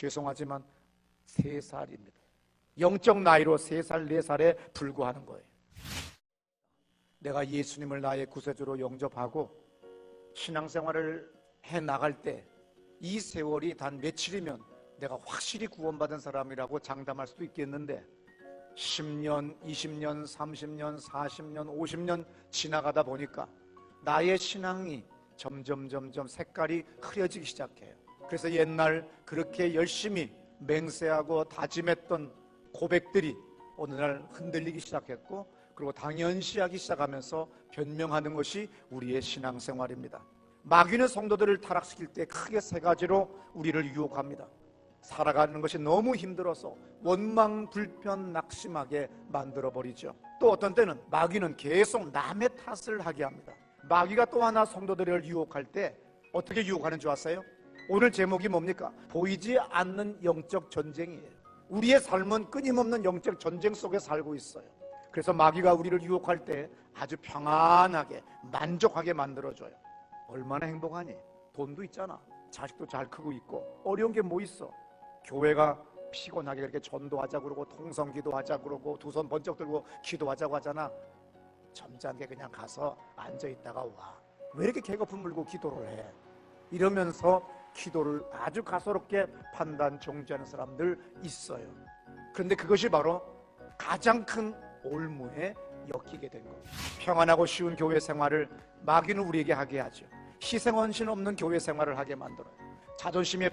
죄송하지만 세 살입니다. 영적 나이로 세 살, 네 살에 불과하는 거예요. 내가 예수님을 나의 구세주로 영접하고 신앙생활을 해 나갈 때 이 세월이 단 며칠이면 내가 확실히 구원받은 사람이라고 장담할 수도 있겠는데 10년, 20년, 30년, 40년, 50년 지나가다 보니까 나의 신앙이 점점 점점 색깔이 흐려지기 시작해요. 그래서 옛날 그렇게 열심히 맹세하고 다짐했던 고백들이 어느 날 흔들리기 시작했고 그리고 당연시하기 시작하면서 변명하는 것이 우리의 신앙생활입니다. 마귀는 성도들을 타락시킬 때 크게 세 가지로 우리를 유혹합니다. 살아가는 것이 너무 힘들어서 원망, 불편, 낙심하게 만들어 버리죠. 또 어떤 때는 마귀는 계속 남의 탓을 하게 합니다. 마귀가 또 하나 성도들을 유혹할 때 어떻게 유혹하는 줄 아세요? 오늘 제목이 뭡니까? 보이지 않는 영적 전쟁이에요. 우리의 삶은 끊임없는 영적 전쟁 속에 살고 있어요. 그래서 마귀가 우리를 유혹할 때 아주 평안하게 만족하게 만들어줘요. 얼마나 행복하니? 돈도 있잖아. 자식도 잘 크고 있고 어려운 게 뭐 있어? 교회가 피곤하게 이렇게 전도하자 그러고 통성 기도 하자 그러고 두 손 번쩍 들고 기도하자고 하잖아. 점잖게 그냥 가서 앉아 있다가 와. 왜 이렇게 개거품 물고 기도를 해? 이러면서 기도를 아주 가소롭게 판단 정지하는 사람들 있어요. 그런데 그것이 바로 가장 큰 올무에 엮이게 된 거예요. 평안하고 쉬운 교회 생활을 마귀는 우리에게 하게 하죠. 희생원신 없는 교회 생활을 하게 만들어요. 자존심이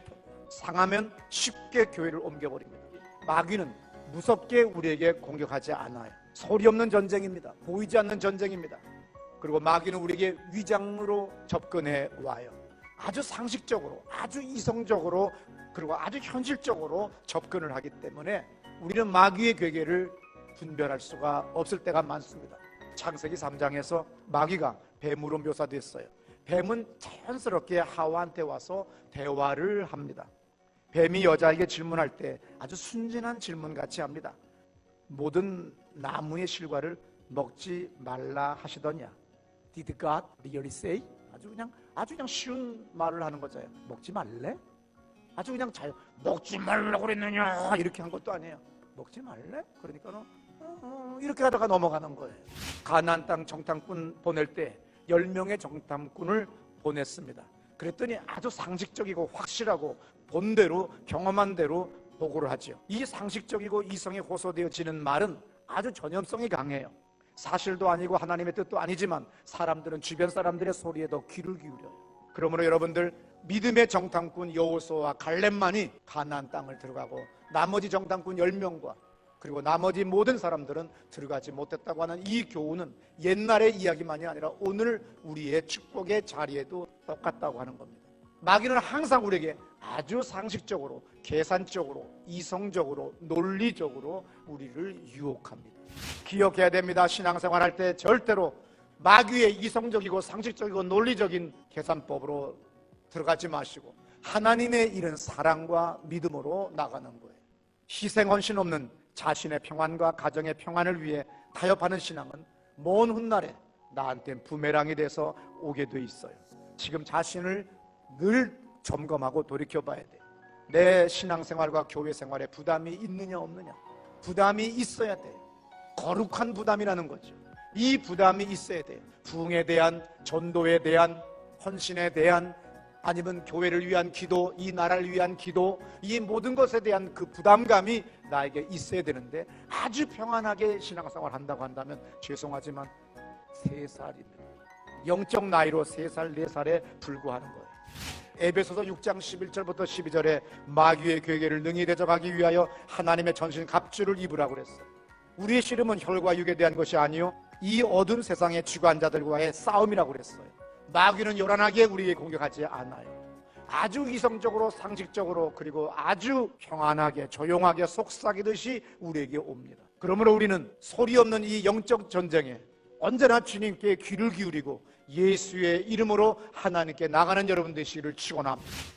상하면 쉽게 교회를 옮겨버립니다. 마귀는 무섭게 우리에게 공격하지 않아요. 소리 없는 전쟁입니다. 보이지 않는 전쟁입니다. 그리고 마귀는 우리에게 위장으로 접근해 와요. 아주 상식적으로, 아주 이성적으로, 그리고 아주 현실적으로 접근을 하기 때문에 우리는 마귀의 괴계를 분별할 수가 없을 때가 많습니다. 창세기 3장에서 마귀가 뱀으로 묘사됐어요. 뱀은 자연스럽게 하와한테 와서 대화를 합니다. 뱀이 여자에게 질문할 때 아주 순진한 질문 같이 합니다. 모든 나무의 실과를 먹지 말라 하시더냐? Did God really say? 아주 그냥 아주 그냥 쉬운 말을 하는 거잖아요. 먹지 말래? 아주 그냥 잘 먹지 말라고 그랬느냐 이렇게 한 것도 아니에요. 먹지 말래? 그러니까는 어, 어, 이렇게 하다가 넘어가는 거예요. 가나안 땅 정탐꾼 보낼 때 10명의 정탐꾼을 보냈습니다. 그랬더니 아주 상식적이고 확실하고 본대로 경험한 대로 보고를 하죠. 이 상식적이고 이성에 호소되어지는 말은 아주 전염성이 강해요. 사실도 아니고 하나님의 뜻도 아니지만 사람들은 주변 사람들의 소리에 더 귀를 기울여요. 그러므로 여러분들 믿음의 정탐꾼 여호수아와 갈렙만이 가나안 땅을 들어가고 나머지 정탐꾼 10명과 그리고 나머지 모든 사람들은 들어가지 못했다고 하는 이 교훈은 옛날의 이야기만이 아니라 오늘 우리의 축복의 자리에도 똑같다고 하는 겁니다. 마귀는 항상 우리에게 아주 상식적으로, 계산적으로, 이성적으로, 논리적으로 우리를 유혹합니다. 기억해야 됩니다. 신앙생활 할 때 절대로 마귀의 이성적이고 상식적이고 논리적인 계산법으로 들어가지 마시고 하나님의 이런 사랑과 믿음으로 나가는 거예요. 희생 헌신 없는 자신의 평안과 가정의 평안을 위해 타협하는 신앙은 먼 훗날에 나한테 부메랑이 돼서 오게 돼 있어요. 지금 자신을 늘 점검하고 돌이켜 봐야 돼. 내 신앙생활과 교회 생활에 부담이 있느냐 없느냐. 부담이 있어야 돼. 거룩한 부담이라는 거죠. 이 부담이 있어야 돼요. 부흥에 대한 전도에 대한 헌신에 대한 아니면 교회를 위한 기도, 이 나라를 위한 기도, 이 모든 것에 대한 그 부담감이 나에게 있어야 되는데 아주 평안하게 신앙생활 한다고 한다면 죄송하지만 세 살입니다. 영적 나이로 세 살, 네 살에 불과하는 거예요. 에베소서 6장 11절부터 12절에 마귀의 괴계를 능히 대적하기 위하여 하나님의 전신 갑주를 입으라고 그랬어요. 우리의 씨름은 혈과 육에 대한 것이 아니요 이 어두운 세상의 주관자들과의 싸움이라고 그랬어요. 마귀는 요란하게 우리에게 공격하지 않아요. 아주 이성적으로 상식적으로 그리고 아주 평안하게 조용하게 속삭이듯이 우리에게 옵니다. 그러므로 우리는 소리 없는 이 영적 전쟁에 언제나 주님께 귀를 기울이고 예수의 이름으로 하나님께 나가는 여러분 되시기를 축원합니다.